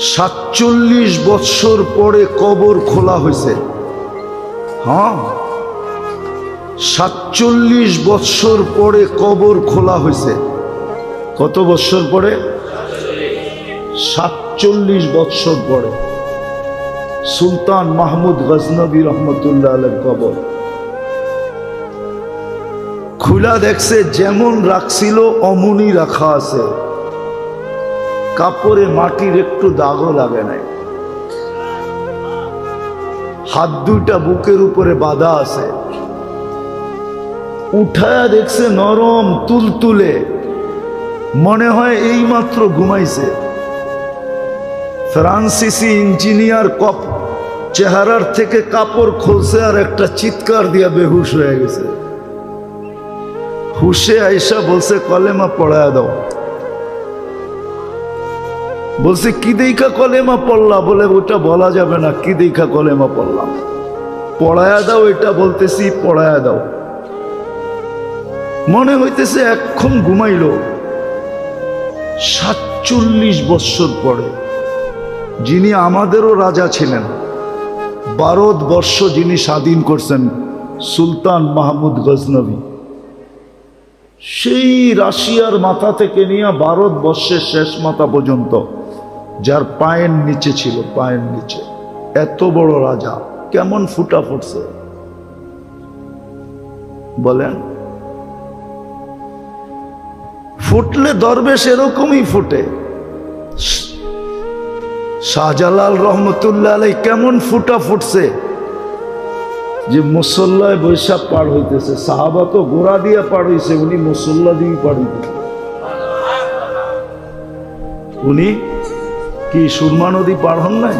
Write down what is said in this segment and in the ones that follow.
সাতচল্লিশ বৎসর পরে কবর খোলা হয়েছে। হ্যাঁ? সাতচল্লিশ বৎসর পরে কবর খোলা হয়েছে। কত বৎসর পরে? সাতচল্লিশ বৎসর পরে। সুলতান মাহমুদ গজনবী রহমতুল্লাহ আলের কবর। খুলা দেখছে, যেমন রাখছিল অমনি রাখা আছে। কাপড়ে মাটির একটু দাগও লাগে নাই। হাত দুইটা বুকের উপরে বাঁধা আছে। উঠায়া দেখছে নরম, তুলতুলে। মনে হয় এই মাত্র ঘুমাইছে। ফ্রান্সিসি ইঞ্জিনিয়ার কপ চেহারার থেকে কাপড় খুলছে আর একটা চিৎকার দিয়া বেহুশ হয়ে গেছে। হুশে আইসা বলছে, কলেমা পড়ায় দাও। বলছে, কি দেখা কলেমা পড়লা? বলে, ওটা বলা যাবে না, কি দেখা কলেমা পড়লাম পড়ায়া দাও, এটা বলতেছি, পড়ায়া দাও। মনে হইতেছে, এখন ঘুমাইল। সাতচল্লিশ বৎসর পরে, যিনি আমাদেরও রাজা ছিলেন ভারতবর্ষ যিনি স্বাধীন করছেন, সুলতান মাহমুদ গজনবী। সেই রাশিয়ার মাথা থেকে নিয়ে ভারতবর্ষের শেষ মাথা পর্যন্ত যার পায়ের নিচে ছিল, পায়ের নিচে। এত বড় রাজা, কেমন ফুটা ফুটছে। বলেন, ফুটলে দরবেশ এরকমই ফুটে। শাহজালাল রহমতুল্লাহ আলাই কেমন ফুটা ফুটছে। যে মুসল্লায় বৈশাখ পার হইতেছে, সাহাবা তো গোড়া দিয়ে পার হইছে, উনি মুসল্লা দিয়ে পার হইতেছে। উনি কি সুরমা নদী পার হন নাই?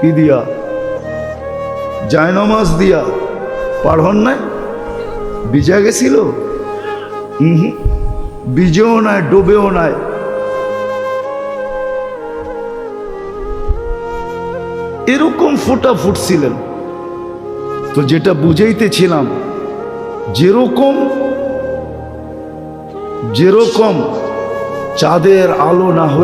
কি দিয়া? জায়নমাজ দিয়া পার হন নাই? বিজা গেছিল? বিজেও নাই, ডুবেও নাই। এরকম ফোটা ফুটছিলেন। তো যেটা বুঝাইতেছিলাম, যেরকম যেরকম চাঁদের আলো না হয়ে